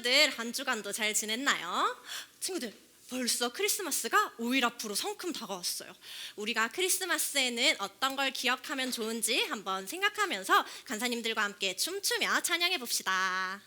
친구들 한 주간도 잘 지냈나요? 친구들 벌써 크리스마스가 5일 앞으로 성큼 다가왔어요. 우리가 크리스마스에는 어떤 걸 기억하면 좋은지 한번 생각하면서 간사님들과 함께 춤추며 찬양해 봅시다.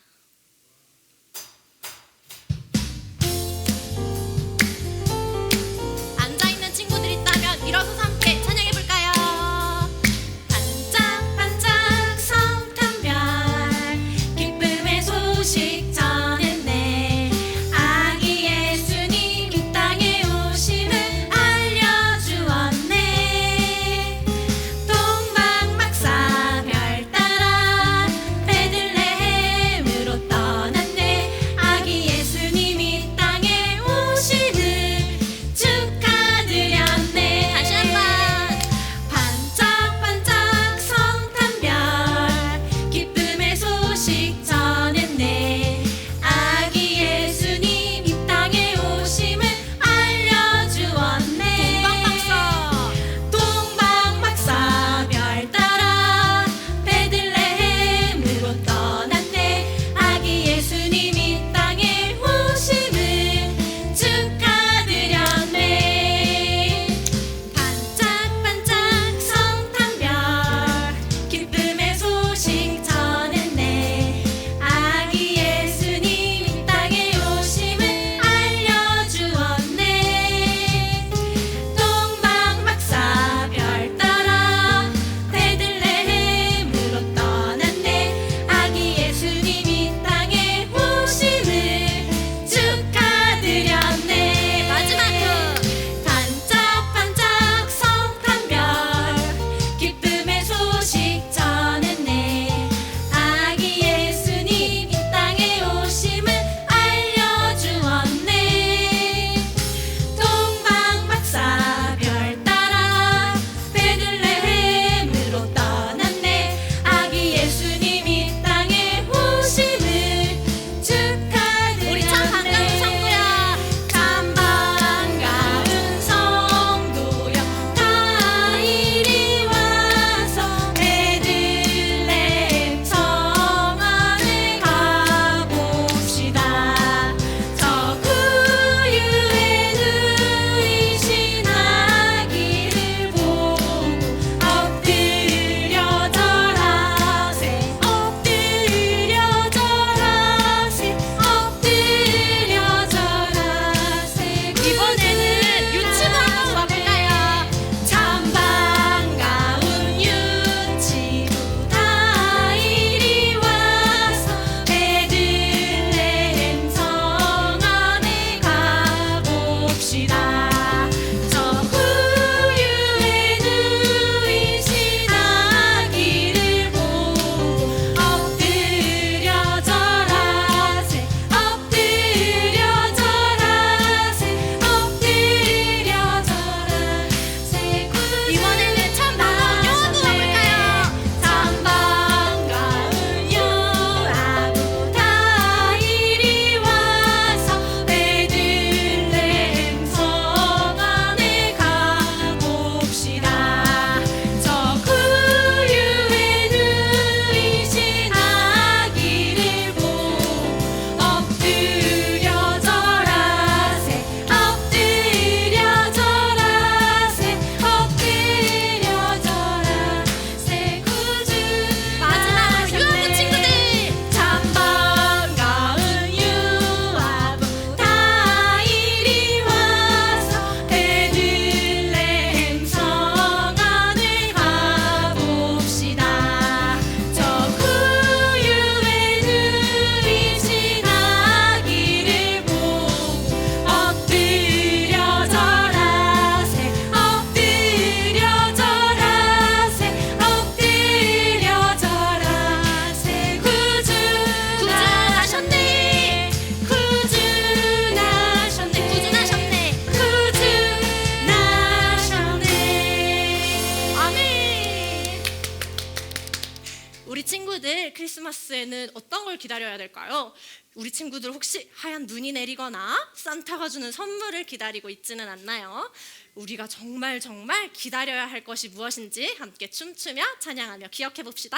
걸 기다려야 될까요? 우리 친구들 혹시 하얀 눈이 내리거나 산타가 주는 선물을 기다리고 있지는 않나요? 우리가 정말 정말 기다려야 할 것이 무엇인지 함께 춤추며 찬양하며 기억해 봅시다.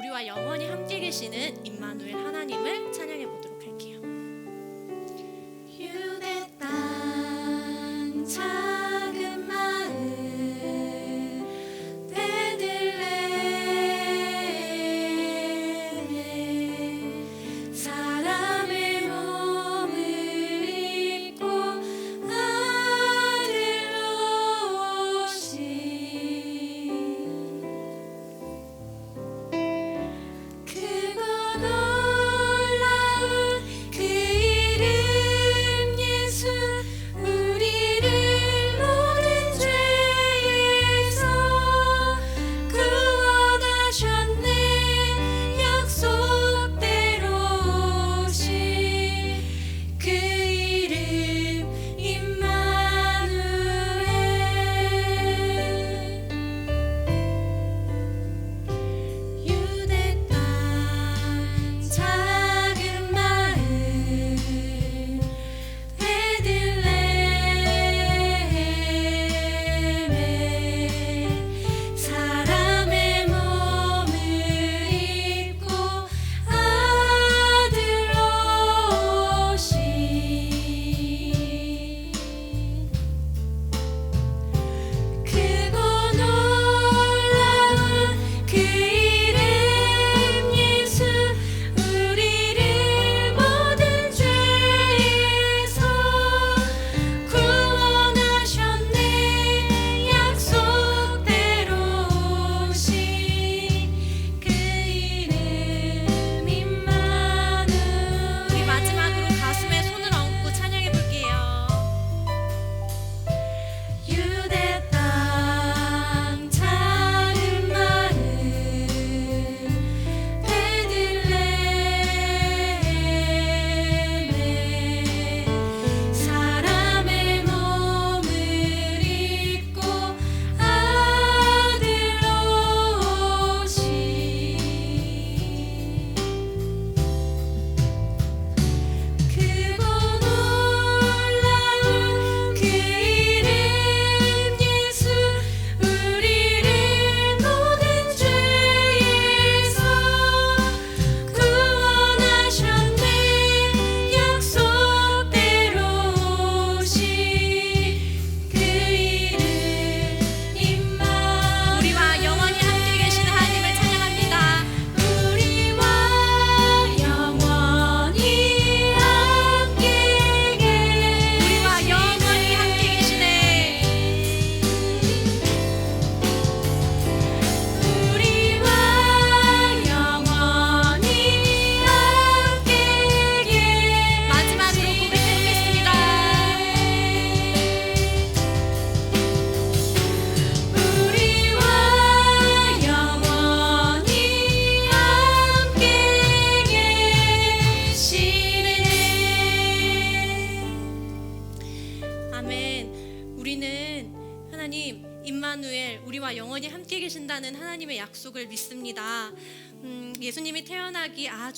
우리와 영원히 함께 계시는 임마누엘 하나님을 찬양해 보도록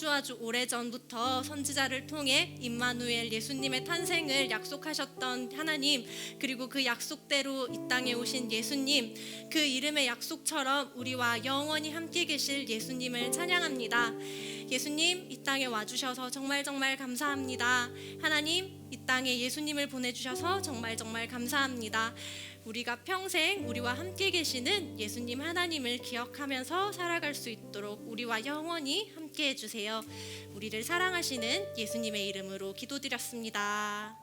아주 아주 오래 전부터 선지자를 통해 임마누엘 예수님의 탄생을 약속하셨던 하나님 그리고 그 약속대로 이 땅에 오신 예수님 그 이름의 약속처럼 우리와 영원히 함께 계실 예수님을 찬양합니다. 예수님 이 땅에 와주셔서 정말 정말 감사합니다. 하나님 이 땅에 예수님을 보내주셔서 정말 정말 감사합니다. 우리가 평생 우리와 함께 계시는 예수님 하나님을 기억하면서 살아갈 수 있도록 우리와 영원히 함께 해주세요. 우리를 사랑하시는 예수님의 이름으로 기도드렸습니다.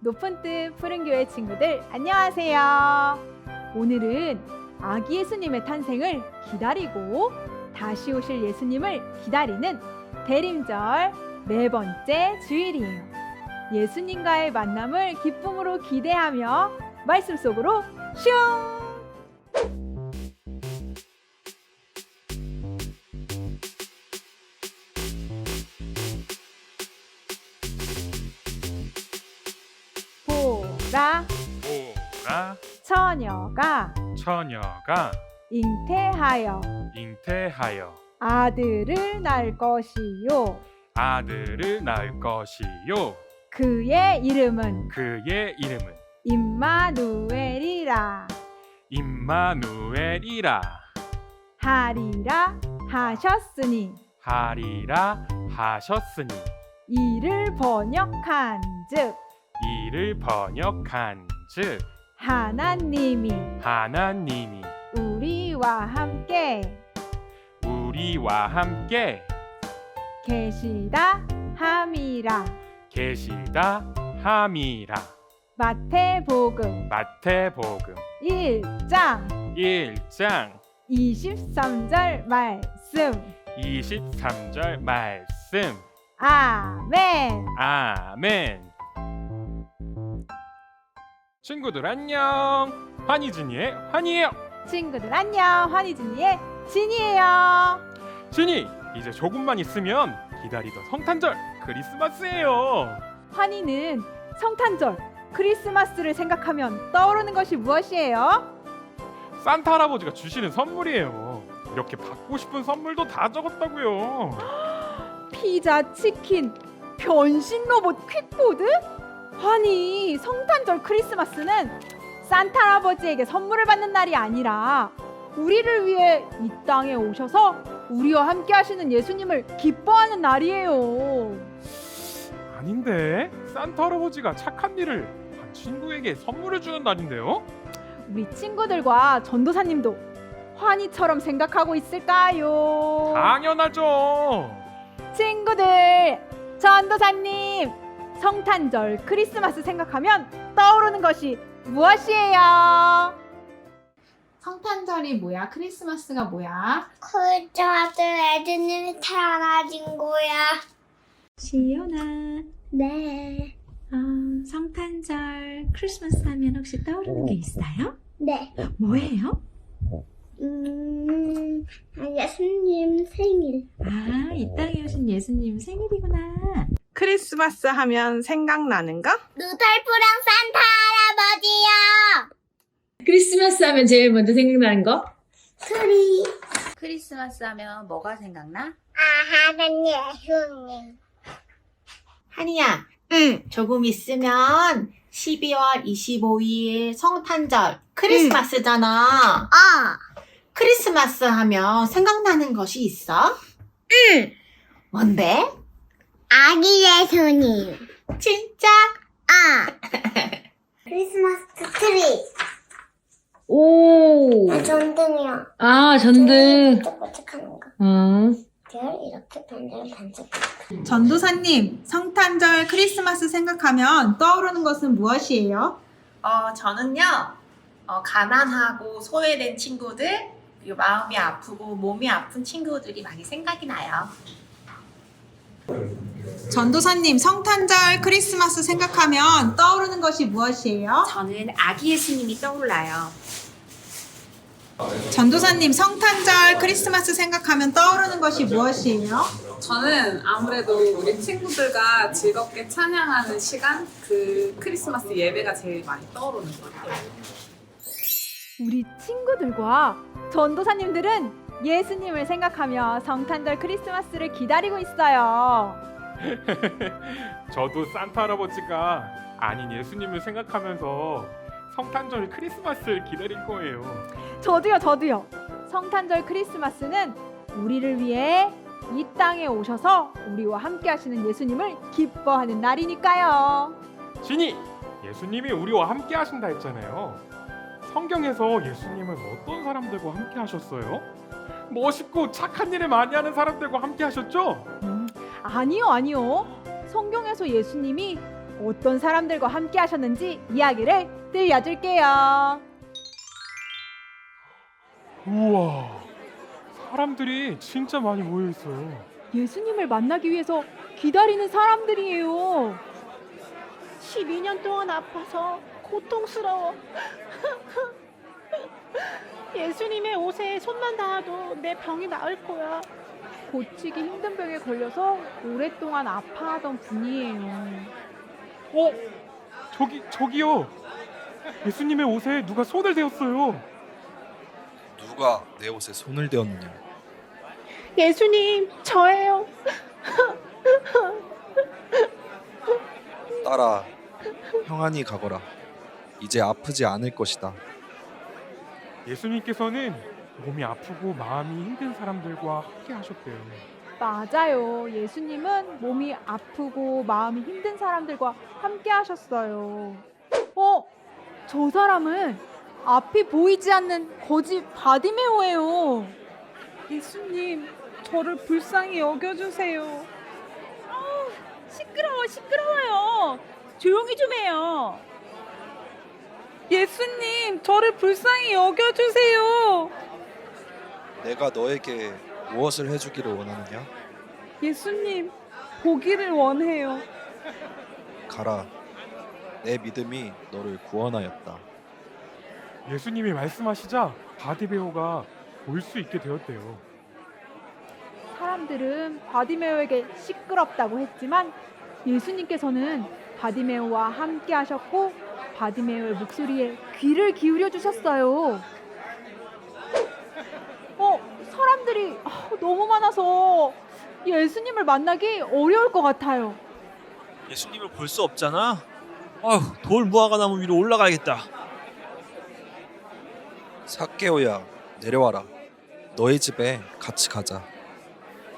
높은 뜻 푸른 교회 친구들 안녕하세요. 오늘은 아기 예수님의 탄생을 기다리고 다시 오실 예수님을 기다리는 대림절 네 번째 주일이에요. 예수님과의 만남을 기쁨으로 기대하며 말씀 속으로 슝! 보라. 보라. 처녀가 처녀가 잉태하여 잉태하여 아들을 낳을 것이요. 아들을 낳을 것이요 그의 이름은 그의 이름은 임마누엘이라. 임마누엘이라. 하리라 하셨으니 하리라 하셨으니 이를 번역한즉 이를 번역한즉 하나님이 하나님이 우리와 함께 우리와 함께 계시다 함이라 계시다 함이라. 마태복음 마태복음 1장 1장 23절 말씀. 23절 말씀. 아멘. 아멘. 친구들 안녕. 환희진이의 환희예요. 친구들 안녕. 환희진이의 진이에요. 진이 이제 조금만 있으면 기다리던 성탄절 크리스마스예요 환희는 성탄절 크리스마스를 생각하면 떠오르는 것이 무엇이에요? 산타 할아버지가 주시는 선물이에요 이렇게 받고 싶은 선물도 다 적었다고요 피자, 치킨, 변신 로봇, 퀵보드? 아니 성탄절 크리스마스는 산타 할아버지에게 선물을 받는 날이 아니라 우리를 위해 이 땅에 오셔서 우리와 함께 하시는 예수님을 기뻐하는 날이에요. 아닌데 산타 할아버지가 착한 일을 한 친구에게 선물을 주는 날인데요 우리 친구들과 전도사님도 환희처럼 생각하고 있을까요? 당연하죠 친구들, 전도사님, 성탄절 크리스마스 생각하면 떠오르는 것이 무엇이에요? 성탄절이 뭐야? 크리스마스가 뭐야? 그저 아들 애드님이 태어나진 거야. 시연아, 네. 어, 성탄절, 크리스마스 하면 혹시 떠오르는 게 있어요? 네. 뭐예요? 음, 아, 예수님 생일. 아, 이 땅에 오신 예수님 생일이구나. 크리스마스 하면 생각나는 거? 루돌프랑 산타 할아버지요. 크리스마스 하면 제일 먼저 생각나는 거? 트리. 크리스마스 하면 뭐가 생각나? 아, 하나님 예수님. 한이야, 응. 조금 있으면 12월 25일 성탄절 크리스마스잖아. 어. 크리스마스 하면 생각나는 것이 있어? 응. 뭔데? 아기 예수님. 진짜? 아. 크리스마스 트리. 오. 아, 전등이요. 아, 전등. 반짝반짝하는 거. 어. 별 이렇게 반짝반짝. 전도사님, 성탄절 크리스마스 생각하면 떠오르는 것은 무엇이에요? 어, 저는요, 어, 가난하고 소외된 친구들, 그리고 마음이 아프고 몸이 아픈 친구들이 많이 생각이 나요. 전도사님, 성탄절 크리스마스 생각하면 떠오르는 것이 무엇이에요? 저는 아기 예수님이 떠올라요. 전도사님, 성탄절 크리스마스 생각하면 떠오르는 것이 무엇이에요? 저는 아무래도 우리 친구들과 즐겁게 찬양하는 시간, 그 크리스마스 예배가 제일 많이 떠오르는 것 같아요. 우리 친구들과 전도사님들은 예수님을 생각하며 성탄절 크리스마스를 기다리고 있어요. 저도 산타 할아버지가 아닌 예수님을 생각하면서 성탄절 크리스마스를 기다릴 거예요 저도요, 저도요. 성탄절 크리스마스는 우리를 위해 이 땅에 오셔서 우리와 함께 하시는 예수님을 기뻐하는 날이니까요. 진이 예수님이 우리와 함께 하신다 했잖아요 성경에서 예수님은 어떤 사람들과 함께 하셨어요? 멋있고 착한 일을 많이 하는 사람들과 함께 하셨죠? 아니요, 아니요. 성경에서 예수님이 어떤 사람들과 함께 하셨는지 이야기를 들려줄게요. 우와 사람들이 진짜 많이 모여 있어요 예수님을 만나기 위해서 기다리는 사람들이에요. 12년 동안 아파서 고통스러워. 예수님의 옷에 손만 닿아도 내 병이 나을 거야. 고치기 힘든 병에 걸려서 오랫동안 아파하던 분이에요. 어? 저기 저기요 예수님의 옷에 누가 손을 대었어요 누가 내 옷에 손을 대었느냐? 예수님, 저예요. 따라 평안히 가거라. 이제 아프지 않을 것이다. 예수님께서는 몸이 아프고 마음이 힘든 사람들과 함께 하셨대요. 맞아요. 예수님은 몸이 아프고 마음이 힘든 사람들과 함께 하셨어요. 어? 저 사람은 앞이 보이지 않는 거지 바디메오예요. 예수님, 저를 불쌍히 여겨주세요. 시끄러워, 시끄러워요. 조용히 좀 해요. 예수님, 저를 불쌍히 여겨주세요. 내가 너에게 무엇을 해주기를 원하느냐? 예수님, 보기를 원해요. 가라. 내 믿음이 너를 구원하였다. 예수님이 말씀하시자 바디베오가 볼 수 있게 되었대요. 사람들은 바디메오에게 시끄럽다고 했지만 예수님께서는 바디메오와 함께 하셨고 바디메오의 목소리에 귀를 기울여 주셨어요. 어, 사람들이 아, 너무 많아서 예수님을 만나기 어려울 것 같아요. 예수님을 볼 수 없잖아. 아휴, 돌 무화과 나무 위로 올라가야겠다. 사케오야, 내려와라. 너희 집에 같이 가자.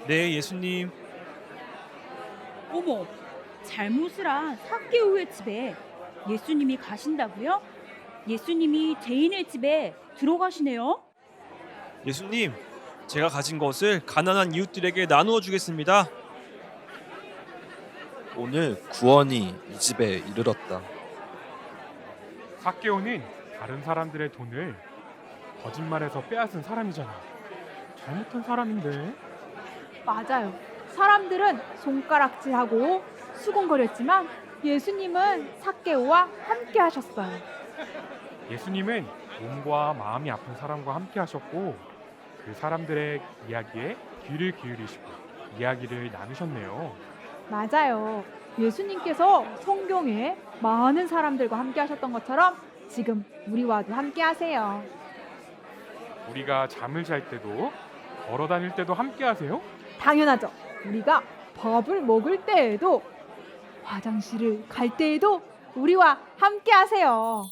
네, 예수님. 어머, 잘못을 한 사케오의 집에 예수님이 가신다고요? 예수님이 죄인의 집에 들어가시네요. 예수님, 제가 가진 것을 가난한 이웃들에게 나누어 주겠습니다. 오늘 구원이 이 집에 이르렀다. 사케오는 다른 사람들의 돈을 거짓말해서 빼앗은 사람이잖아. 잘못한 사람인데. 맞아요. 사람들은 손가락질하고 수군거렸지만 예수님은 사케오와 함께 하셨어요. 예수님은 몸과 마음이 아픈 사람과 함께 하셨고 그 사람들의 이야기에 귀를 기울이시고 이야기를 나누셨네요. 맞아요. 예수님께서 성경에 많은 사람들과 함께 하셨던 것처럼 지금 우리와도 함께 하세요. 우리가 잠을 잘 때도 걸어 다닐 때도 함께 하세요? 당연하죠. 우리가 밥을 먹을 때에도 화장실을 갈 때에도 우리와 함께 하세요.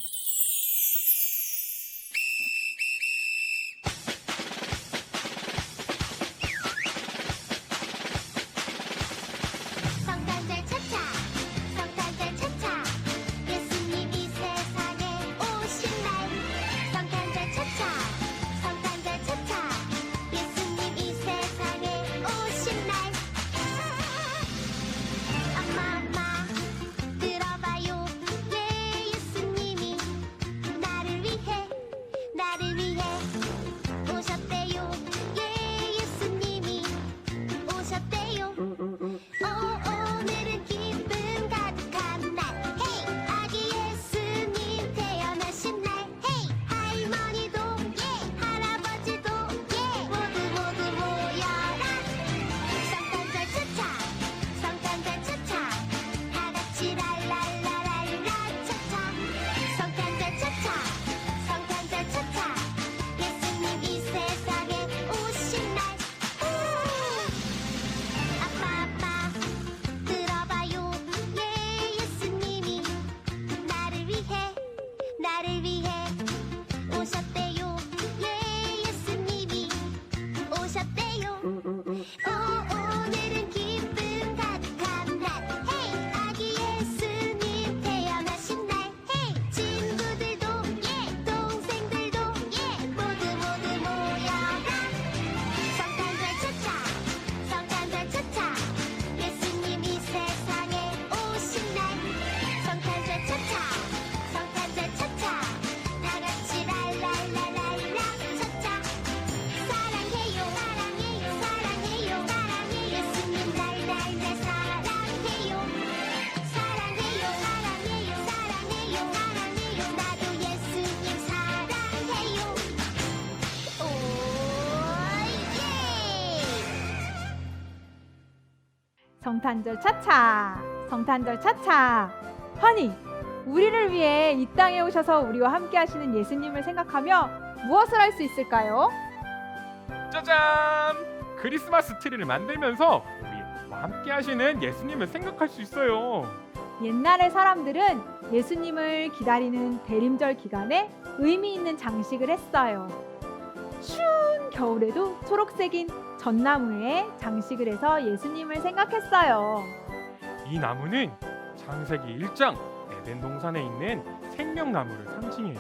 성탄절 차차, 성탄절 차차. 환희, 우리를 위해 이 땅에 오셔서 우리와 함께 하시는 예수님을 생각하며 무엇을 할 수 있을까요? 짜잔! 크리스마스 트리를 만들면서 우리와 함께 하시는 예수님을 생각할 수 있어요. 옛날의 사람들은 예수님을 기다리는 대림절 기간에 의미 있는 장식을 했어요. 추운 겨울에도 초록색인 전나무에 장식을 해서 예수님을 생각했어요. 이 나무는 창세기 1장 에덴 동산에 있는 생명나무를 상징해요.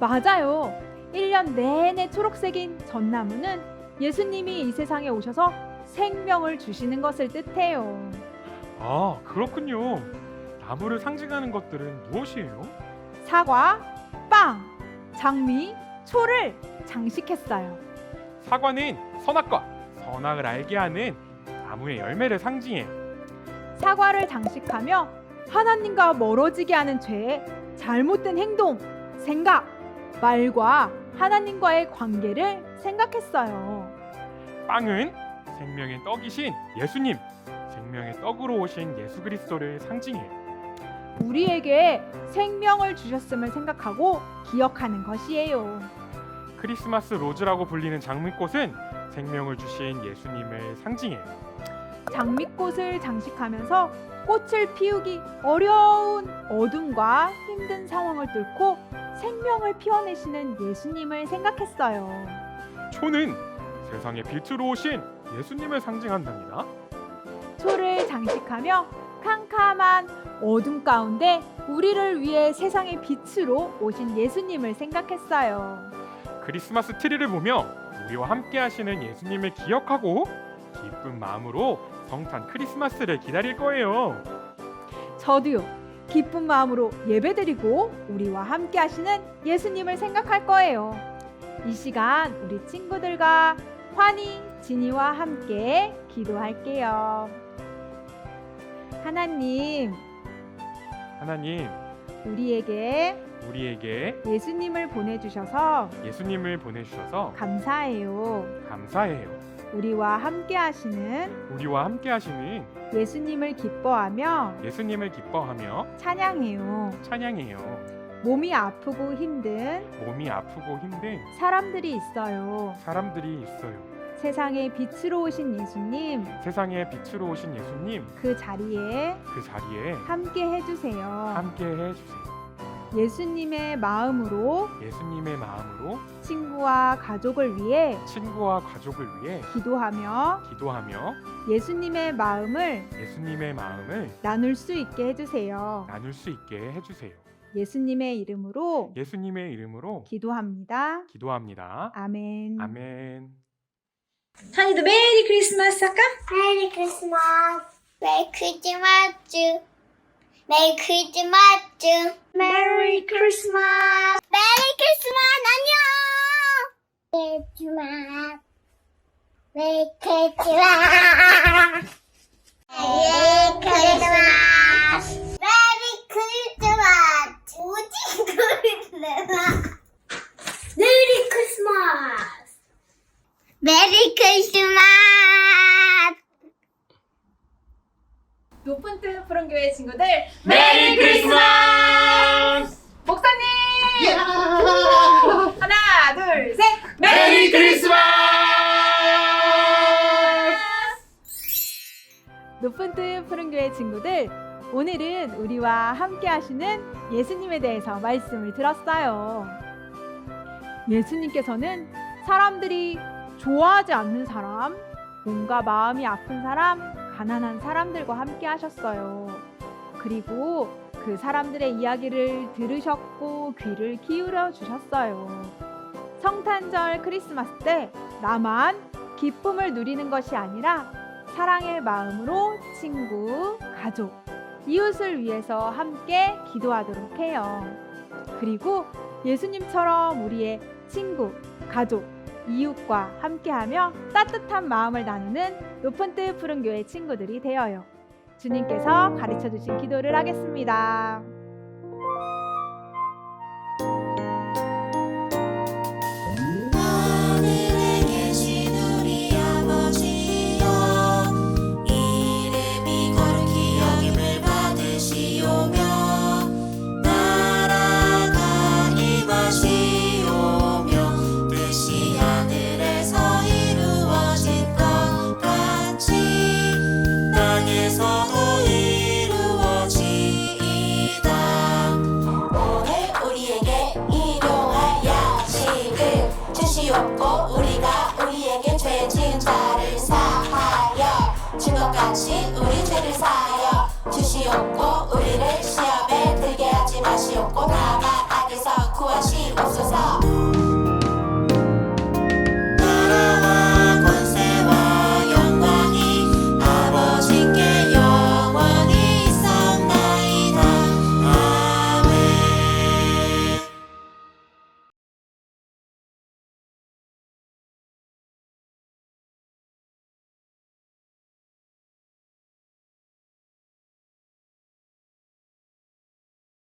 맞아요. 1년 내내 초록색인 전나무는 예수님이 이 세상에 오셔서 생명을 주시는 것을 뜻해요. 아, 그렇군요. 나무를 상징하는 것들은 무엇이에요? 사과, 빵, 장미, 초를 장식했어요. 사과는 선악과 선악을 알게 하는 나무의 열매를 상징해요. 사과를 장식하며 하나님과 멀어지게 하는 죄, 잘못된 행동, 생각, 말과 하나님과의 관계를 생각했어요. 빵은 생명의 떡이신 예수님, 생명의 떡으로 오신 예수 그리스도를 상징해요. 우리에게 생명을 주셨음을 생각하고 기억하는 것이에요. 크리스마스 로즈라고 불리는 장미꽃은 생명을 주신 예수님을 상징해요. 장미꽃을 장식하면서 꽃을 피우기 어려운 어둠과 힘든 상황을 뚫고 생명을 피워내시는 예수님을 생각했어요. 초는 세상의 빛으로 오신 예수님을 상징한답니다. 초를 장식하며 캄캄한 어둠 가운데 우리를 위해 세상의 빛으로 오신 예수님을 생각했어요. 크리스마스 트리를 보며 우리와 함께 하시는 예수님을 기억하고 기쁜 마음으로 성탄 크리스마스를 기다릴 거예요. 저도요. 기쁜 마음으로 예배드리고 우리와 함께 하시는 예수님을 생각할 거예요. 이 시간 우리 친구들과 환희, 진이와 함께 기도할게요. 하나님, 하나님, 우리에게 우리에게 예수님을 보내주셔서 예수님을 보내주셔서 감사해요. 감사해요. 우리와 함께 하시는 우리와 함께 하시는 예수님을 기뻐하며 예수님을 기뻐하며 찬양해요. 찬양해요. 몸이 아프고 힘든 몸이 아프고 힘든 사람들이 있어요. 사람들이 있어요. 세상에 빛으로 오신 예수님, 세상에 빛으로 오신 예수님 그 자리에 그 자리에 함께 해주세요. 함께 해주세요. 예수님의 마음으로 예수님의 마음으로 친구와 가족을 위해 친구와 가족을 위해 기도하며 기도하며 예수님의 마음을 예수님의 마음을 나눌 수 있게 해주세요. 나눌 수 있게 해주세요. 예수님의 이름으로 예수님의 이름으로 기도합니다. 기도합니다. 아멘. 아멘. 한이도 메리 크리스마스 할까? 메 말씀을 들었어요. 예수님께서는 사람들이 좋아하지 않는 사람, 뭔가 마음이 아픈 사람, 가난한 사람들과 함께 하셨어요. 그리고 그 사람들의 이야기를 들으셨고 귀를 기울여 주셨어요. 성탄절 크리스마스 때 나만 기쁨을 누리는 것이 아니라 사랑의 마음으로 친구, 가족, 이웃을 위해서 함께 기도하도록 해요. 그리고 예수님처럼 우리의 친구, 가족, 이웃과 함께하며 따뜻한 마음을 나누는 높은 뜻 푸른 교회 친구들이 되어요. 주님께서 가르쳐 주신 기도를 하겠습니다. Oh, I, I, I, I just saw a question.